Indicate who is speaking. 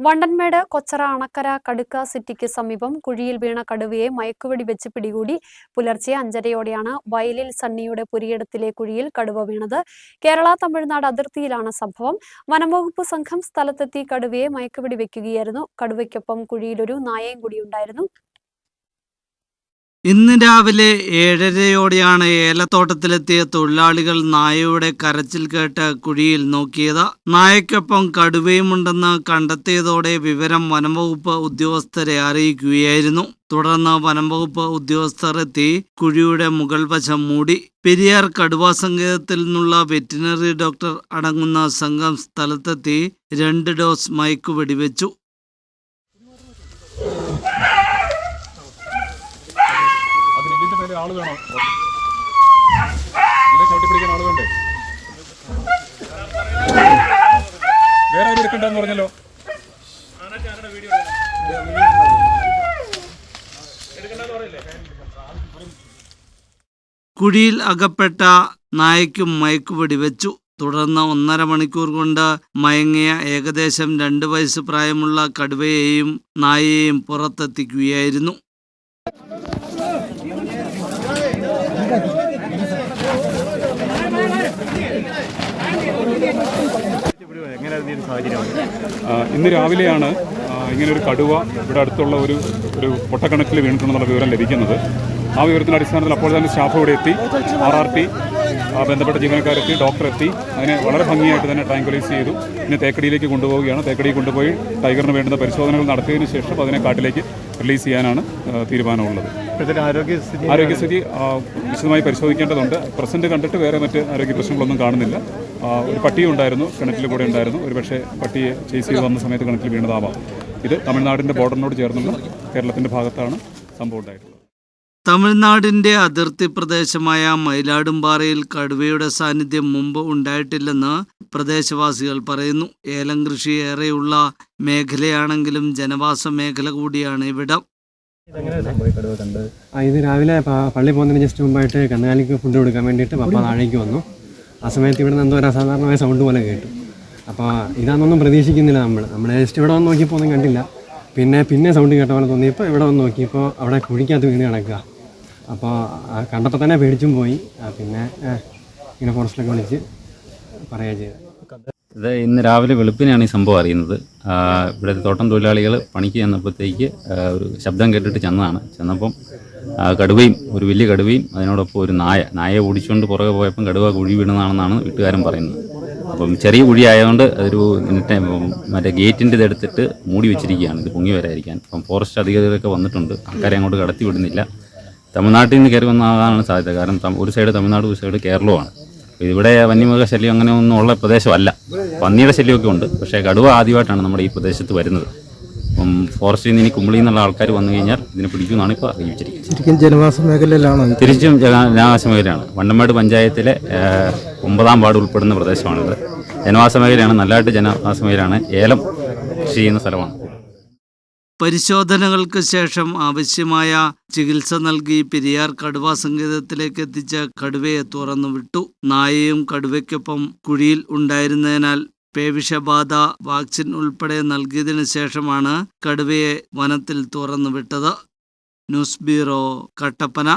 Speaker 1: വണ്ടൻമേട് കൊച്ചറ അണക്കര കടുക്ക സിറ്റിക്ക് സമീപം കുഴിയിൽ വീണ കടുവയെ മയക്കുവെടി വെച്ച് പിടികൂടി പുലർച്ചെ അഞ്ചരയോടെയാണ് വയലിൽ സണ്ണിയുടെ പുരിയിടത്തിലെ കുഴിയിൽ കടുവ വീണത്. കേരള തമിഴ്നാട് അതിർത്തിയിലാണ് സംഭവം. വനംവകുപ്പ് സംഘം സ്ഥലത്തെത്തി കടുവയെ മയക്കുവെടി വെക്കുകയായിരുന്നു. കടുവയ്ക്കൊപ്പം കുഴിയിലൊരു നായയും കൂടിയുണ്ടായിരുന്നു.
Speaker 2: ഇന്ന് രാവിലെ ഏഴരയോടെയാണ് ഏലത്തോട്ടത്തിലെത്തിയ തൊഴിലാളികൾ നായയുടെ കരച്ചിൽ കേട്ട് കുഴിയിൽ നോക്കിയത്. നായയ്ക്കൊപ്പം കടുവയുമുണ്ടെന്ന് കണ്ടെത്തിയതോടെ വിവരം വനംവകുപ്പ് ഉദ്യോഗസ്ഥരെ അറിയിക്കുകയായിരുന്നു. തുടർന്ന് വനംവകുപ്പ് ഉദ്യോഗസ്ഥർ എത്തി കുഴിയുടെ മുകൾ വശം മൂടി. പെരിയാർ കടുവാ സങ്കേതത്തിൽ നിന്നുള്ള വെറ്റിനറി ഡോക്ടർ അടങ്ങുന്ന സംഘം സ്ഥലത്തെത്തി രണ്ട് ഡോസ് മയക്കു
Speaker 3: മേലെ ആൾ വേണം. ഇതിനെ ചവിട്ടിപ്പിടിക്കാൻ ആൾ വേണ്ടേ? വേറെ ആരും എടുക്കണ്ടെന്ന് പറഞ്ഞല്ലോ.
Speaker 2: കുഴിയിൽ അകപ്പെട്ട നായയ്ക്കും മയക്കുപൊടി വെച്ചു തുടർന്ന് ഒന്നര മണിക്കൂർ കൊണ്ട് മയങ്ങിയ ഏകദേശം രണ്ട് വയസ്സ് പ്രായമുള്ള കടുവയെയും നായയെയും പുറത്തെത്തിക്കുകയായിരുന്നു
Speaker 3: ആ, ഇന്ന് രാവിലെയാണ് ഇങ്ങനെ ഒരു കടുവ ഇവിടെ അടുത്തുള്ള ഒരു ഒരു പൊട്ടക്കണക്കിൽ വീണിട്ടുണ്ടെന്നുള്ള വിവരം ലഭിക്കുന്നത്. ആ വിവരത്തിന്റെ അടിസ്ഥാനത്തിൽ അപ്പോൾ തന്നെ സ്റ്റാഫ് ഇവിടെ എത്തി ആർ ആർ ടി ബന്ധപ്പെട്ട ജീവനക്കാരെത്തി ഡോക്ടർ എത്തി അതിനെ വളരെ ഭംഗിയായിട്ട് തന്നെ ട്രാങ്കുലൈസ് ചെയ്തു. പിന്നെ തേക്കടിയിലേക്ക് കൊണ്ടുപോവുകയാണ്. തേക്കടിയിൽ കൊണ്ടുപോയി ടൈഗറിന് വേണ്ടുന്ന പരിശോധനകൾ നടത്തിയതിനു ശേഷം അതിനെ കാട്ടിലേക്ക് റിലീസ് ചെയ്യാനാണ് തീരുമാനമുള്ളത്.
Speaker 4: ആരോഗ്യസ്ഥിതി
Speaker 3: വിശദമായി പരിശോധിക്കേണ്ടതുണ്ട്. പ്രസന്റ് കണ്ടിട്ട് വേറെ മറ്റ് ആരോഗ്യ പ്രശ്നങ്ങളൊന്നും കാണുന്നില്ല. ഒരു പട്ടി ഉണ്ടായിരുന്നു കിണറ്റിൽ കൂടെ ഉണ്ടായിരുന്നു. ഒരു പക്ഷേ പട്ടിയെ ചേസ് ചെയ്ത് വന്ന സമയത്ത് കിണറ്റിൽ വീണതാവാം. ഇത് തമിഴ്നാടിന്റെ ബോർഡറിനോട് ചേർന്നുള്ള കേരളത്തിന്റെ ഭാഗത്താണ് സംഭവം ഉണ്ടായിട്ടുള്ളത്.
Speaker 2: തമിഴ്നാടിന്റെ അതിർത്തി പ്രദേശമായ മയിലാടുംപാറയിൽ കടുവയുടെ സാന്നിധ്യം മുമ്പ് ഉണ്ടായിട്ടില്ലെന്ന് പ്രദേശവാസികൾ പറയുന്നു. ഏലം കൃഷി ഏറെയുള്ള മേഖലയാണെങ്കിലും ജനവാസ മേഖല കൂടിയാണ് ഇവിടം.
Speaker 4: ഇത് രാവിലെ പള്ളി പോകുന്നതിന് ജസ്റ്റ് മുമ്പായിട്ട് കന്നുകാലിക്ക് ഫുഡ് കൊടുക്കാൻ വേണ്ടിയിട്ട് പപ്പ താഴേക്ക് വന്നു. ആ സമയത്ത് ഇവിടെ നിന്ന് എന്തോ അസാധാരണമായ സൗണ്ട് പോലെ കേട്ടു. അപ്പോൾ ഇതാണെന്നൊന്നും പ്രതീക്ഷിക്കുന്നില്ല നമ്മൾ നമ്മൾ ജസ്റ്റ് ഇവിടെ വന്ന് നോക്കിയപ്പോൾ ഒന്നും കണ്ടില്ല. പിന്നെ പിന്നെ സൗണ്ട് കേട്ട പോലെ തോന്നിയപ്പോൾ ഇവിടെ വന്ന് നോക്കിയപ്പോൾ അവിടെ കുഴിക്കകത്ത് വീണ് കിടക്കുക. അപ്പോൾ കണ്ടപ്പോൾ തന്നെ പേടിച്ചും പോയി. പിന്നെ ഇങ്ങനെ ഫോറസ്റ്റിലൊക്കെ വിളിച്ച് പറയുക ചെയ്തത്
Speaker 5: ഇത് ഇന്ന് രാവിലെ വെളുപ്പിനെയാണ് ഈ സംഭവം അറിയുന്നത്. ഇവിടെ തോട്ടം തൊഴിലാളികൾ പണിക്ക് ചെന്നപ്പോഴത്തേക്ക് ഒരു ശബ്ദം കേട്ടിട്ട് ചെന്നതാണ്. ചെന്നപ്പം കടുവയും ഒരു വലിയ കടുവയും അതിനോടൊപ്പം ഒരു നായ. നായയെ ഓടിച്ചുകൊണ്ട് പുറകെ പോയപ്പം കടുവ കുഴി വീണതാണെന്നാണ് വീട്ടുകാരൻ പറയുന്നത്. അപ്പം ചെറിയ കുഴി ആയതുകൊണ്ട് അതൊരു മറ്റേ ഗേറ്റിന്റെ ഇതെടുത്തിട്ട് മൂടി വെച്ചിരിക്കുകയാണ്. ഇത് പൊങ്ങി വരാതിരിക്കാൻ. അപ്പം ഫോറസ്റ്റ് അധികൃതരൊക്കെ വന്നിട്ടുണ്ട്. ആൾക്കാരെ അങ്ങോട്ട് കടത്തി വിടുന്നില്ല. തമിഴ്നാട്ടിൽ നിന്ന് കയറി വന്നതാണ് സാധ്യത. കാരണം ഒരു സൈഡ് തമിഴ്നാട് ഒരു സൈഡ് കേരളമാണ് ഇവിടെ വന്യമൃഗ ശല്യം അങ്ങനെ ഒന്നും ഉള്ള പ്രദേശമല്ല. പന്നിയുടെ ശല്യമൊക്കെ ഉണ്ട്. പക്ഷേ കടുവ ആദ്യമായിട്ടാണ് നമ്മുടെ ഈ പ്രദേശത്ത് വരുന്നത്. അപ്പം ഫോറസ്റ്റിൽ നിന്ന് ഇനി കുമ്പളിയിൽ നിന്നുള്ള ആൾക്കാർ വന്നു കഴിഞ്ഞാൽ ഇതിനെ പിടിക്കുമെന്നാണ് ഇപ്പോൾ അറിയിച്ചിരിക്കുന്നത്
Speaker 6: ശരിക്കും ജനവാസ മേഖലയിലാണോ ഇത്?
Speaker 5: തിരിച്ചും ജനവാസ മേഖലയാണ്. വണ്ടമേട് പഞ്ചായത്തിലെ ഏഹ്, ഒമ്പതാം വാർഡ് ഉൾപ്പെടുന്ന പ്രദേശമാണിത്. ജനവാസ മേഖലയാണ് നല്ലതായിട്ട് ജനവാസ മേഖലയാണ്. ഏലം കൃഷി ചെയ്യുന്ന സ്ഥലമാണ്.
Speaker 2: പരിശോധനകൾക്ക് ശേഷം ആവശ്യമായ ചികിത്സ നൽകി പെരിയാർ കടുവ സങ്കേതത്തിലേക്ക് എത്തിച്ച കടുവയെ തുറന്നു വിട്ടു. നായയും കടുവയ്ക്കൊപ്പം കുഴിയിൽ ഉണ്ടായിരുന്നതിനാൽ പേവിഷബാധ വാക്സിൻ ഉൾപ്പെടെ നൽകിയതിനു ശേഷമാണ് കടുവയെ വനത്തിൽ തുറന്നു വിട്ടത് ന്യൂസ് ബ്യൂറോ കട്ടപ്പന.